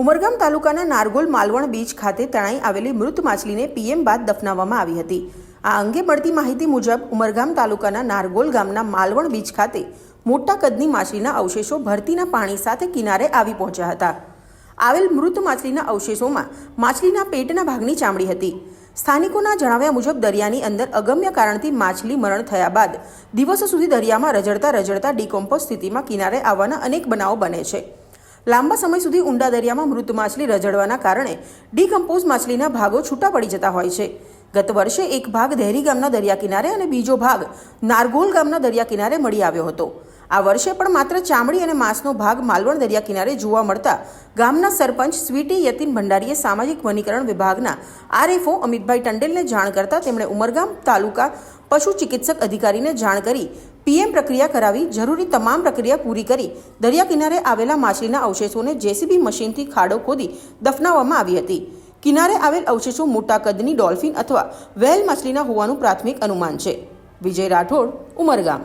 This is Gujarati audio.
ઉમરગામ તાલુકાના નારગોલ માલવણ બીચ ખાતે તણાઈ આવેલી મૃત માછલીને પીએમ બાદ દફનાવવામાં આવી હતી. આ અંગે મળતી માહિતી મુજબ ઉમરગામ તાલુકાના નારગોલ ગામના માલવણ બીચ ખાતે મોટા કદની માછલીના અવશેષો ભરતીના પાણી સાથે કિનારે આવી પહોંચ્યા હતા. આવેલ મૃત માછલીના અવશેષોમાં માછલીના પેટના ભાગની ચામડી હતી. સ્થાનિકોના જણાવ્યા મુજબ દરિયાની અંદર અગમ્ય કારણથી માછલી મરણ થયા બાદ દિવસો સુધી દરિયામાં રજડતા રજડતા ડિકોમ્પોઝ સ્થિતિમાં કિનારે આવવાના અનેક બનાવો બને છે. લાંબા સમય સુધી ઊંડા દરિયામાં મૃત માછલી રજડવાના કારણે ડીકમ્પોઝ માછલીના ભાગો છૂટા પડી જતા હોય છે. ગત વર્ષે એક ભાગ દહેરી ગામના દરિયા કિનારે અને બીજો ભાગ નારગોલ ગામના દરિયા કિનારે મળી આવ્યો હતો. આ વર્ષે પણ માત્ર ચામડી અને માંસનો ભાગ માલવણ દરિયા કિનારે જોવા મળતા ગામના સરપંચ સ્વીટી યતીન ભંડારીએ સામાજિક વનીકરણ વિભાગના આરએફઓ અમિતભાઈ ટંડેલને જાણ કરતા તેમણે ઉમરગામ તાલુકા પશુ ચિકિત્સક અધિકારીને જાણ કરી પીએમ પ્રક્રિયા કરાવી, જરૂરી તમામ પ્રક્રિયા પૂરી કરી, દરિયા કિનારે આવેલા માછલીના અવશેષોને જેસીબી મશીનથી ખાડો ખોદી દફનાવવામાં આવી હતી. કિનારે આવેલ અવશેષો મોટા કદની ડોલ્ફિન અથવા વેલ માછલીના હોવાનું પ્રાથમિક અનુમાન છે. વિજય રાઠોડ, ઉમરગામ.